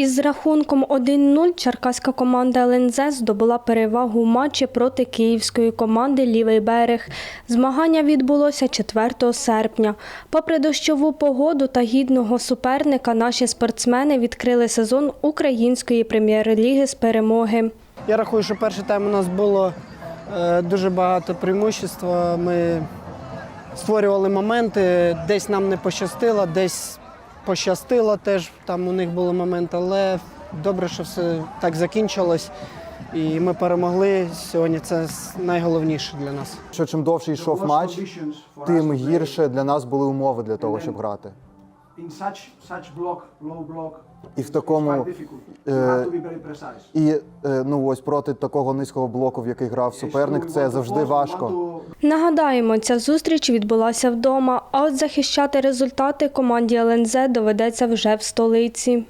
Із рахунком 1-0 черкаська команда ЛНЗ здобула перевагу у матчі проти київської команди Лівий берег. Змагання відбулося 4 серпня. Попри дощову погоду та гідного суперника, наші спортсмени відкрили сезон української прем'єр-ліги з перемоги. Я рахую, що перший тайм у нас було е, дуже багато преимущества. Ми створювали моменти, десь нам не пощастило, десь пощастило теж. Там у них були моменти, але добре, що все так закінчилось. І ми перемогли сьогодні. Це найголовніше для нас. Що чим довше йшов матч, тим гірше для нас були умови для того, щоб грати. І в такому. Е, very precise. і е, ну ось проти такого низького блоку, в який грав суперник, це завжди важко. Нагадаємо, ця зустріч відбулася вдома, а от захищати результати команді ЛНЗ доведеться вже в столиці.